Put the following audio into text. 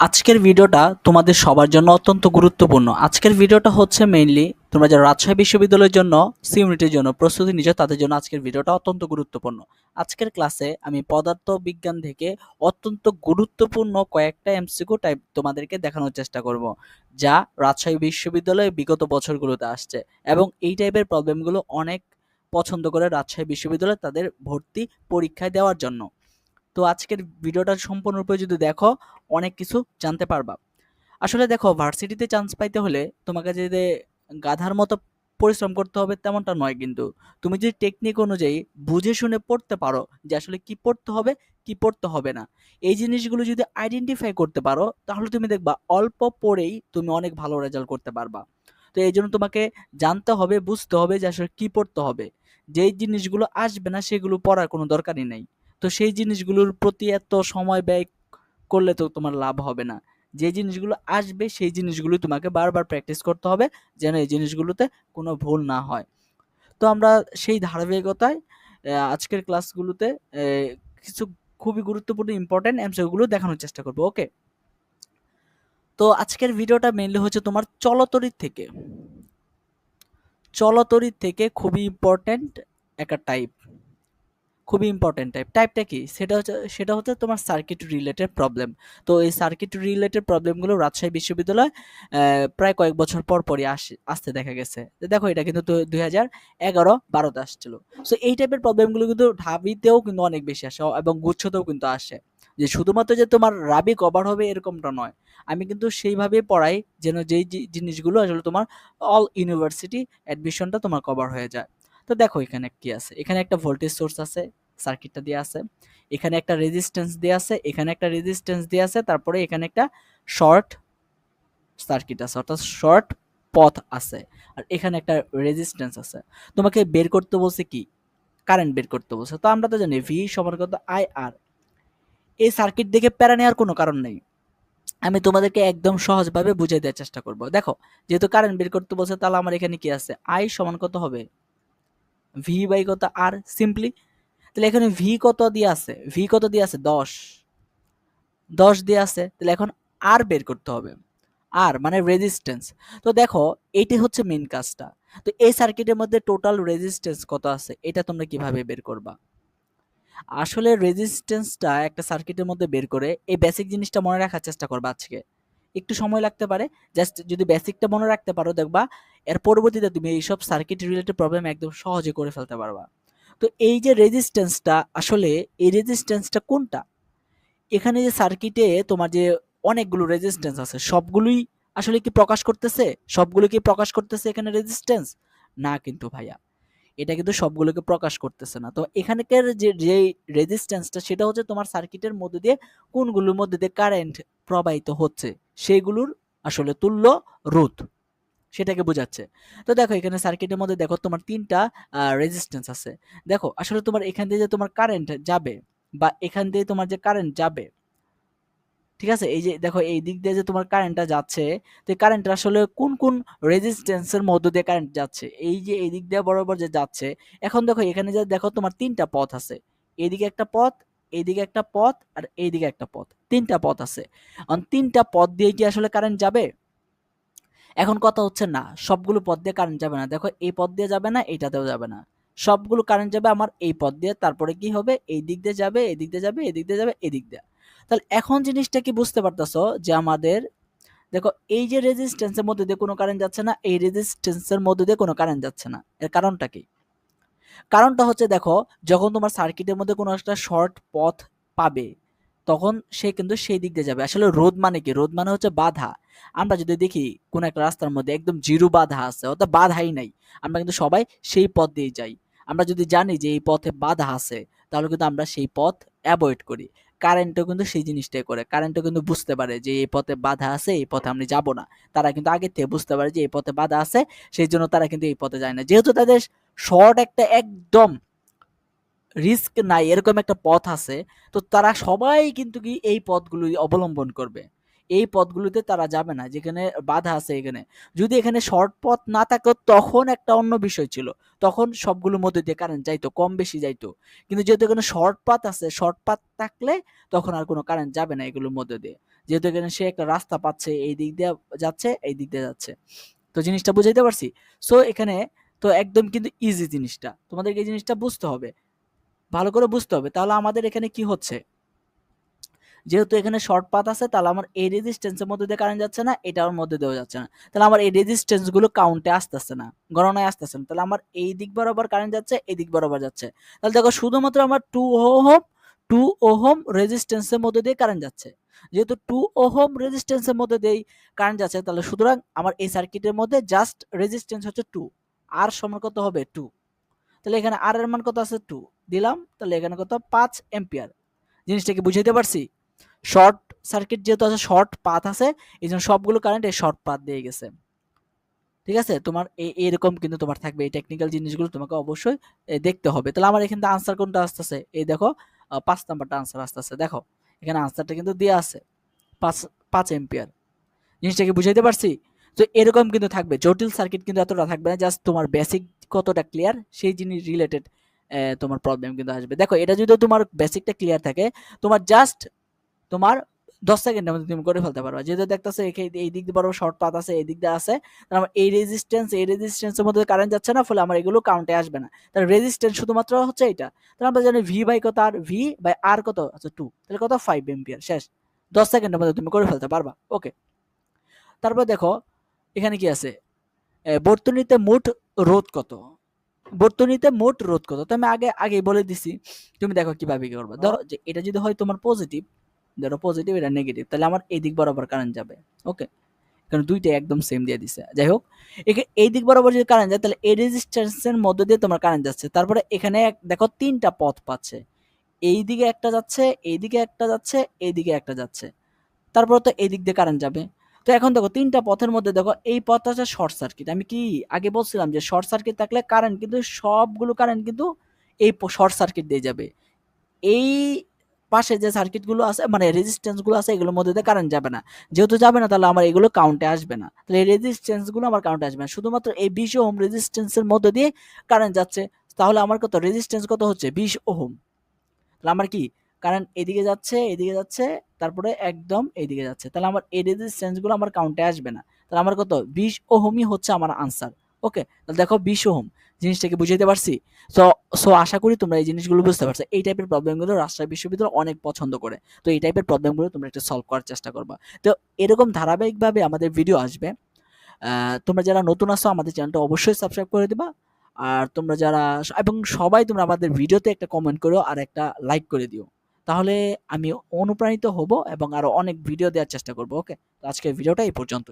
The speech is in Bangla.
আজকের ভিডিওটা তোমাদের সবার জন্য অত্যন্ত গুরুত্বপূর্ণ। আজকের ভিডিওটা হচ্ছে মেইনলি তোমরা যারা রাজশাহী বিশ্ববিদ্যালয়ের জন্য সি ইউনিটের জন্য প্রস্তুতি নিচ্ছ, তাদের জন্য আজকের ভিডিওটা অত্যন্ত গুরুত্বপূর্ণ। আজকের ক্লাসে আমি পদার্থ বিজ্ঞান থেকে অত্যন্ত গুরুত্বপূর্ণ কয়েকটা এমসিকিউ টাইপ তোমাদেরকে দেখানোর চেষ্টা করব, যা রাজশাহী বিশ্ববিদ্যালয়ে বিগত বছরগুলোতে আসছে এবং এই টাইপের প্রবলেমগুলো অনেক পছন্দ করে রাজশাহী বিশ্ববিদ্যালয় তাদের ভর্তি পরীক্ষায় দেওয়ার জন্য। তো আজকের ভিডিওটা সম্পূর্ণরূপে যদি দেখো, অনেক কিছু জানতে পারবা। আসলে দেখো ভার্সিটিতে চান্স পাইতে হলে তোমাকে যদি গাধার মতো পরিশ্রম করতে হবে তেমনটা নয় কিন্তু। তুমি যদি টেকনিক অনুযায়ী বুঝে শুনে পড়তে পারো যে আসলে কি পড়তে হবে, কি পড়তে হবে না। এই জিনিসগুলো যদি আইডেন্টিফাই করতে পারো, তাহলে তুমি দেখবা অল্প পড়েই তুমি অনেক ভালো রেজাল্ট করতে পারবা। তো এই জন্য তোমাকে জানতে হবে, বুঝতে হবে যে আসলে কি পড়তে হবে। যেই জিনিসগুলো আসবে না, সেগুলো পড়ার কোনো দরকারই নেই। তো সেই জিনিসগুলোর প্রতি এত সময় ব্যয় করলে তো তোমার লাভ হবে না। যে জিনিসগুলো আসবে, সেই জিনিসগুলো তোমাকে বারবার প্র্যাকটিস করতে হবে যেন এই জিনিসগুলোতে কোনো ভুল না হয়। তো আমরা সেই ধারাবাহিকতায় আজকের ক্লাসগুলোতে কিছু খুবই গুরুত্বপূর্ণ ইম্পর্টেন্ট এমসিকিউগুলো দেখানোর চেষ্টা করব ওকে তো আজকের ভিডিওটা মেইনলি হচ্ছে তোমার চলতরির থেকে। চলতরির থেকে খুবই ইম্পর্ট্যান্ট একটা টাইপ খুবই ইম্পর্টেন্ট টাইপ টাইপটা কি? সেটা হচ্ছে সেটা হচ্ছে তোমার সার্কিট রিলেটেড প্রবলেম তো এই সার্কিট রিলেটেড প্রবলেমগুলো রাজশাহী বিশ্ববিদ্যালয় প্রায় কয়েক বছর পর পরই আসে, আসতে দেখা গেছে। দেখো এটা কিন্তু দুই হাজার এগারো বারোতে আসছিল। সো এই টাইপের প্রবলেমগুলো কিন্তু ঢাবিতেও কিন্তু অনেক বেশি আসে এবং গুচ্ছতেও কিন্তু আসে। যে শুধুমাত্র যে তোমার রাবি কভার হবে এরকমটা নয়। আমি কিন্তু সেইভাবে পড়াই যেন যেই জিনিসগুলো আসলে তোমার অল ইউনিভার্সিটি অ্যাডমিশনটা তোমার কভার হয়ে যায়। তো দেখো এখানে কি আছে। এখানে একটা ভোল্টেজ সোর্স আছে। সার্কিটটা দিয়ে আছে। এখানে একটা রেজিস্ট্যান্স দিয়ে আছে, এখানে একটা রেজিস্ট্যান্স দিয়ে আছে, তারপরে এখানে একটা শর্ট সার্কিট আছে, অর্থাৎ শর্ট পথ আছে, আর এখানে একটা রেজিস্ট্যান্স আছে। তোমাকে বের করতে বলছে কি? কারেন্ট বের করতে বলছে। তো আমরা তো জানি ভি সমান কত? আই আর এই সার্কিট দেখে প্যারা নেওয়ার কোনো কারণ নেই। আমি তোমাদেরকে একদম সহজভাবে বুঝিয়ে দেওয়ার চেষ্টা করব। দেখো, যেহেতু কারেন্ট বের করতে বলছে, তাহলে আমার এখানে কি আছে? আই সমান কত হবে? ভি বাই কত? আর সিম্পলি তাহলে এখানে ভি কত দিয়ে আছে? ভি কত দিয়ে আছে? দশ। দশ দিয়ে আছে, তাহলে এখন আর বের করতে হবে। আর মানে রেজিস্ট্যান্স তো দেখো এইটি হচ্ছে মেইন কাজটা। তো এই সার্কিটের মধ্যে টোটাল রেজিস্ট্যান্স কত আছে, এটা তোমরা কীভাবে বের করবা? আসলে রেজিস্ট্যান্সটা একটা সার্কিটের মধ্যে বের করে এই বেসিক জিনিসটা মনে রাখার চেষ্টা করবা আজকে। একটু সময় লাগতে পারে জাস্ট যদি বেসিকটা মনে রাখতে পারো, দেখবা এর পরবর্তীতে তুমি এইসব সার্কিট রিলেটেড প্রবলেম একদম সহজে করে ফেলতে পারবা। তো এই যে রেজিস্ট্যান্সটা আসলে এই রেজিস্ট্যান্সটা কোনটা? এখানে যে সার্কিটে তোমার যে অনেকগুলো রেজিস্ট্যান্স আছে, সবগুলোই আসলে কি প্রকাশ করতেছে? সবগুলো কি প্রকাশ করতেছে এখানে রেজিস্ট্যান্স না কিন্তু ভাইয়া, এটা কিন্তু সবগুলোকে প্রকাশ করতেছে না। তো এখানকার যে যে রেজিস্ট্যান্সটা সেটা হচ্ছে তোমার সার্কিটের মধ্যে দিয়ে কোনগুলোর মধ্যে দিয়ে কারেন্ট প্রবাহিত হচ্ছে, সেগুলোর আসলে তুল্য রোধ। সেটাকে বোঝাচ্ছে। তো দেখো এখানে সার্কিটের মধ্যে দেখো তোমার তিনটা রেজিস্ট্যান্স আছে। দেখো, আসলে তোমার এখান দিয়ে যে তোমার কারেন্ট যাবে বা এখান দিয়ে তোমার যে কারেন্ট যাবে, ঠিক আছে? এই যে দেখো, এই দিক দিয়ে যে তোমার কারেন্টটা যাচ্ছে, তো কারেন্টটা আসলে কোন কোন রেজিস্ট্যান্সের মধ্য দিয়ে কারেন্ট যাচ্ছে? এই যে এই দিক দিয়ে বরাবর যে যাচ্ছে, এখন দেখো এখানে যে দেখো তোমার তিনটা পথ আছে। এইদিকে একটা পথ এইদিকে একটা পথ, আর এইদিকে একটা পথ। তিনটা পথ আছে। তিনটা পথ দিয়ে কি আসলে কারেন্ট যাবে? এখন কথা হচ্ছে না, সবগুলো পথ দিয়ে কারেন্ট যাবে না। দেখো, এই পথ দিয়ে যাবে না, এইটাতেও যাবে না। সবগুলো কারেন্ট যাবে আমার এই পথ দিয়ে, তারপরে কি হবে? এই দিক দিয়ে যাবে, এই দিক দিয়ে যাবে, এই দিক দিয়ে যাবে, এই দিক দিয়ে। তাহলে এখন জিনিসটা কি বুঝতে পারতেছো? যে আমাদের, দেখো, এই যে রেজিস্ট্যান্সের মধ্যে দিয়ে কোনো কারেন্ট যাচ্ছে না, এই রেজিস্ট্যান্সের মধ্যে দিয়ে কোনো কারেন্ট যাচ্ছে না। এর কারণটা কি? কারণটা হচ্ছে, দেখো, যখন তোমার সার্কিটের মধ্যে কোনো একটা শর্ট পথ পাবে তখন সে কিন্তু সেই দিক দিয়ে যাবে। আসলে রোদ মানে কি? রোদ মানে হচ্ছে বাধা। আমরা যদি দেখি কোন একটা রাস্তার মধ্যে একদম জিরো বাধা আছে, অর্থাৎ বাধাই নাই, আমরা কিন্তু সবাই সেই পথ দিয়ে যাই। আমরা যদি জানি যে এই পথে বাধা আছে, তাহলে কিন্তু আমরা সেই পথ অ্যাভয়েড করি। কারেন্টও কিন্তু সেই জিনিসটাই করে। কারেন্টও কিন্তু বুঝতে পারে যে এই পথে বাধা আছে, এই পথে আমি যাব না। তারা কিন্তু আগে থেকে বুঝতে পারে যে এই পথে বাধা আছে, সেই জন্য তারা কিন্তু এই পথে যায় না। যেহেতু তাদের শর্ট একটা একদম রিস্ক নাই, এরকম একটা পথ আছে। তো তারা সবাই কিন্তু কি এই পথগুলো অবলম্বন করবে। এই পথগুলোতে তারা যাবে না, যেখানে বাধা আছে এখানে। যদি এখানে শর্ট পথ না থাকতো তখন একটা অন্য বিষয় ছিল। তখন সবগুলোর মধ্যে দিয়ে কারেন্ট যাইতো, কম বেশি যাইতো। কিন্তু যেহেতু এখানে শর্ট পাথ আছে শর্ট পাথ থাকলে তখন আর কোনো কারেন্ট যাবে না এগুলোর মধ্যে দিয়ে। যেহেতু এখানে সে একটা রাস্তা পাচ্ছে, এই দিক দিয়ে যাচ্ছে, এই দিক দিয়ে যাচ্ছে। তো জিনিসটা বুঝাইতে পারছি? সো এখানে তো একদম কিন্তু ইজি জিনিসটা। তোমাদেরকে এই জিনিসটা বুঝতে হবে। ভালো করে বুঝতে হবে। তাহলে আমাদের এখানে কি হচ্ছে? যেহেতু এখানে শর্ট পাথ আছে, তাহলে আমার এই রেজিস্ট্যান্সের মধ্যে দিয়ে কারেন্ট যাচ্ছে না এটার মধ্যে দেওয়া যাচ্ছে না। তাহলে আমার এই রেজিস্ট্যান্সগুলো কাউন্টে আসতেছে না, গণনায় আসতেছে না। তাহলে আমার এই দিক বরাবর কারেন্ট যাচ্ছে, এই দিক বরাবর যাচ্ছে। তাহলে দেখো শুধুমাত্র আমার টু ওহম টু ওহম রেজিস্ট্যান্সের মধ্যে দিয়ে কারেন্ট যাচ্ছে। যেহেতু টু ওহম রেজিস্ট্যান্সের মধ্যে দিয়ে কারেন্ট যাচ্ছে, তাহলে সুতরাং আমার এই সার্কিটের মধ্যে জাস্ট রেজিস্ট্যান্স হচ্ছে টু আর সমান কত হবে টু তাহলে এখানে আর এর মান কত আছে টু দিলাম, তাহলে এখানে কত? পাঁচ এম্পিয়ার জিনিসটাকে বুঝাইতে পারছি? শর্ট সার্কিট যেহেতু আছে, শর্ট পাথ আছে এই জন্য সবগুলো কারেন্ট এই শর্ট পাথ দিয়ে গেছে। ঠিক আছে? তোমার এই এরকম কিন্তু তোমার থাকবে। এই টেকনিক্যাল জিনিসগুলো তোমাকে অবশ্যই দেখতে হবে। তাহলে আমার এখানে আনসার কোনটা আসতেছে? এই দেখো পাঁচ নাম্বারটা আনসার আসতেছে। দেখো, এখানে আনসারটা কিন্তু দেওয়া আছে। পাঁচ পাঁচ এম্পিয়ার জিনিসটাকে বুঝাইতে পারছি? তো এরকম কিন্তু থাকবে। জটিল সার্কিট কিন্তু এতটা থাকবে না জাস্ট তোমার বেসিক কতটা ক্লিয়ার সেই জিনিস রিলেটেড তোমার প্রবলেম কিন্তু আসবে। দেখো, এটা যদি তোমার বেসিকটা ক্লিয়ার থাকে, তোমার জাস্ট তোমার দশ সেকেন্ডের মধ্যে তুমি করে ফেলতে পারবা। যেহেতু দেখতেছো এই দিক দিয়ে বড় শর্ট পাত আছে, এই দিক দিয়ে আছে, তাহলে আমার এই রেজিস্ট্যান্স এই রেজিস্ট্যান্সের মধ্যে কারেন্ট যাচ্ছে না, ফলে আমার এগুলো কাউন্টে আসবে না। তাহলে রেজিস্ট্যান্স শুধুমাত্র হচ্ছে এটা তাহলে আমরা জানি ভি বাই কত আর ভি বাই আর কত? আচ্ছা টু তাহলে কত? ফাইভ এম্পিয়ার শেষ। দশ সেকেন্ডের মধ্যে তুমি করে ফেলতে পারবা। ওকে তারপর দেখো, এখানে কি আছে? বর্তনীতে মোট রোধ কত? বর্তনীতে মোট রোধ কত? তো আমি আগে আগে বলে দিছি। তুমি দেখো কীভাবে কি করবে। ধরো যে এটা যদি হয় তোমার পজিটিভ ধরো পজিটিভ এটা নেগেটিভ তাহলে আমার এই দিক বরাবর কারেন্ট যাবে। ওকে কারণ দুইটাই একদম সেম দিয়ে দিছে। যাই হোক এই দিক বরাবর যদি কারেন্ট যায়, তাহলে এই রেজিস্ট্যান্সের মধ্য দিয়ে তোমার কারেন্ট যাচ্ছে। তারপরে এখানে দেখো তিনটা পথ পাচ্ছে। এই দিকে একটা যাচ্ছে, এই দিকে একটা যাচ্ছে, এই দিকে একটা যাচ্ছে। তারপর তো এই দিক দিয়ে কারেন্ট যাবে। তো এখন দেখো, তিনটা পথের মধ্যে দেখো, এই পথটা হচ্ছে শর্ট সার্কিট আমি কি আগে বলছিলাম যে শর্ট সার্কিট থাকলে কারেন্ট কিন্তু সবগুলো কারেন্ট কিন্তু এই শর্ট সার্কিট দিয়ে যাবে। এই পাশে যে সার্কিটগুলো আছে মানে রেজিস্ট্যান্সগুলো আছে, এগুলোর মধ্যে দিয়ে কারেন্ট যাবে না। যেহেতু যাবে না, তাহলে আমার এগুলো কাউন্টে আসবে না। তাহলে এই রেজিস্ট্যান্সগুলো আমার কাউন্টে আসবে না। শুধুমাত্র এই বিশ ওহম রেজিস্ট্যান্সের মধ্যে দিয়ে কারেন্ট যাচ্ছে, তাহলে আমার কত? রেজিস্ট্যান্স কত হচ্ছে? বিশ ওহম। তাহলে আমার কি? কারেন্ট এদিকে যাচ্ছে এদিকে যাচ্ছে, তারপরে একদম এদিকে যাচ্ছে। তাহলে আমার এই রেজিস্ট্যান্সগুলো আমার কাউন্টে আসবে না। তাহলে আমার কত? বিশ ওহমই হচ্ছে আমার আনসার ওকে তাহলে দেখো বিশ ওহম, জিনিসটাকে বুঝাইতে পারছি? সো সো আশা করি তোমরা এই জিনিসগুলো বুঝতে পারছ। এই টাইপের প্রবলেমগুলো রাজশাহী বিশ্ববিদ্যালয় অনেক পছন্দ করে। তো এই টাইপের প্রবলেমগুলো তোমরা একটু সলভ করার চেষ্টা করবা। তো এরকম ধারাবাহিকভাবে আমাদের ভিডিও আসবে। তোমরা যারা নতুন আসো আমাদের চ্যানেলটা অবশ্যই সাবস্ক্রাইব করে দিবা। আর তোমরা যারা, এবং সবাই তোমরা আমাদের ভিডিওতে একটা কমেন্ট করো আর একটা লাইক করে দিও। তাহলে আমি অনুপ্রাণিত হব এবং আরও অনেক ভিডিও দেওয়ার চেষ্টা করব ওকে তো আজকের ভিডিওটা এই পর্যন্ত